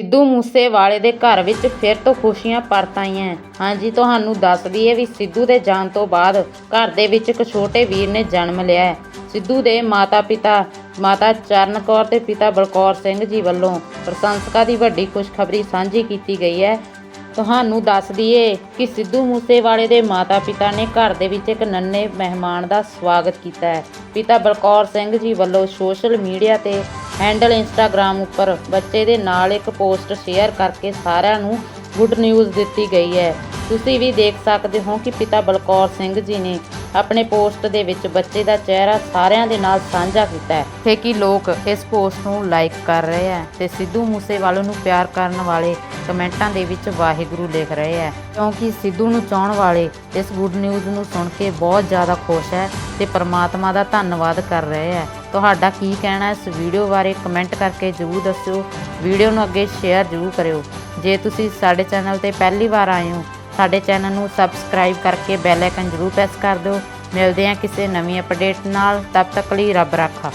ਸਿੱਧੂ ਮੂਸੇਵਾਲੇ ਦੇ ਘਰ ਵਿੱਚ ਫਿਰ ਤੋਂ ਖੁਸ਼ੀਆਂ ਪਰਤ ਆਈਆਂ। ਹਾਂਜੀ, ਤੁਹਾਨੂੰ ਦੱਸ ਦਈਏ ਵੀ ਸਿੱਧੂ ਦੇ ਜਾਣ ਤੋਂ ਬਾਅਦ ਘਰ ਦੇ ਵਿੱਚ ਇੱਕ ਛੋਟੇ ਵੀਰ ਨੇ ਜਨਮ ਲਿਆ ਹੈ। ਸਿੱਧੂ ਦੇ ਮਾਤਾ-ਪਿਤਾ, ਮਾਤਾ ਚਰਨ ਕੌਰ ਤੇ ਪਿਤਾ ਬਲਕੌਰ ਸਿੰਘ ਜੀ ਵੱਲੋਂ ਪ੍ਰਸ਼ੰਸਕਾਂ ਦੀ ਵੱਡੀ ਖੁਸ਼ਖਬਰੀ ਸਾਂਝੀ ਕੀਤੀ ਗਈ ਹੈ। ਤੁਹਾਨੂੰ ਦੱਸ ਦਈਏ ਕਿ ਸਿੱਧੂ ਮੂਸੇਵਾਲੇ ਦੇ ਮਾਤਾ-ਪਿਤਾ ਨੇ ਘਰ ਦੇ ਵਿੱਚ ਇੱਕ ਨੰਨੇ ਮਹਿਮਾਨ ਦਾ ਸਵਾਗਤ ਕੀਤਾ ਹੈ। ਪਿਤਾ ਬਲਕੌਰ ਸਿੰਘ ਜੀ ਵੱਲੋਂ ਸੋਸ਼ਲ ਮੀਡੀਆ ਤੇ ਹੈਂਡਲ ਇੰਸਟਾਗ੍ਰam ਉੱਪਰ ਬੱਚੇ ਦੇ ਨਾਲ ਇੱਕ ਪੋਸਟ ਸ਼ੇਅਰ ਕਰਕੇ ਸਾਰਿਆਂ ਨੂੰ ਗੁੱਡ ਨਿਊਜ਼ ਦਿੱਤੀ ਗਈ ਹੈ। ਤੁਸੀਂ ਵੀ ਦੇਖ ਸਕਦੇ ਹੋ ਕਿ ਪਿਤਾ ਬਲਕੌਰ ਸਿੰਘ ਜੀ ਨੇ ਆਪਣੇ ਪੋਸਟ ਦੇ ਵਿੱਚ ਬੱਚੇ ਦਾ ਚਿਹਰਾ ਸਾਰਿਆਂ ਦੇ ਨਾਲ ਸਾਂਝਾ ਕੀਤਾ ਹੈ ਤੇ ਕਿ ਲੋਕ ਇਸ ਪੋਸਟ ਨੂੰ ਲਾਈਕ ਕਰ ਰਹੇ ਹੈ ਤੇ ਸਿੱਧੂ ਮੂਸੇਵਾਲੇ ਨੂੰ ਪਿਆਰ ਕਰਨ ਵਾਲੇ ਕਮੈਂਟਾਂ ਦੇ ਵਿੱਚ ਵਾਹਿਗੁਰੂ ਲਿਖ ਰਹੇ ਹੈ, ਕਿਉਂਕਿ ਸਿੱਧੂ ਨੂੰ ਚਾਹਣ ਵਾਲੇ ਇਸ ਗੁੱਡ ਨਿਊਜ਼ ਨੂੰ ਸੁਣ ਕੇ ਬਹੁਤ ਜ਼ਿਆਦਾ ਖੁਸ਼ ਹੈ ਤੇ ਪਰਮਾਤਮਾ ਦਾ ਧੰਨਵਾਦ ਕਰ ਰਹੇ ਹੈ। ਤੁਹਾਡਾ ਕੀ ਕਹਿਣਾ ਇਸ ਵੀਡੀਓ ਬਾਰੇ ਕਮੈਂਟ ਕਰਕੇ ਜ਼ਰੂਰ ਦੱਸਿਓ। ਵੀਡੀਓ ਨੂੰ ਅੱਗੇ ਸ਼ੇਅਰ ਜ਼ਰੂਰ ਕਰਿਓ। ਜੇ ਤੁਸੀਂ ਸਾਡੇ ਚੈਨਲ ਤੇ ਪਹਿਲੀ ਵਾਰ ਆਏ ਹੋ, ਸਾਡੇ ਚੈਨਲ ਨੂੰ ਸਬਸਕ੍ਰਾਈਬ ਕਰਕੇ ਬੈਲ ਆਈਕਨ ਜ਼ਰੂਰ ਪ੍ਰੈਸ ਕਰ ਦਿਓ। ਮਿਲਦੇ ਹਾਂ ਕਿਸੇ ਨਵੀਂ ਅਪਡੇਟ ਨਾਲ। ਤਦ ਤੱਕ ਲਈ ਰੱਬ ਰਾਖਾ।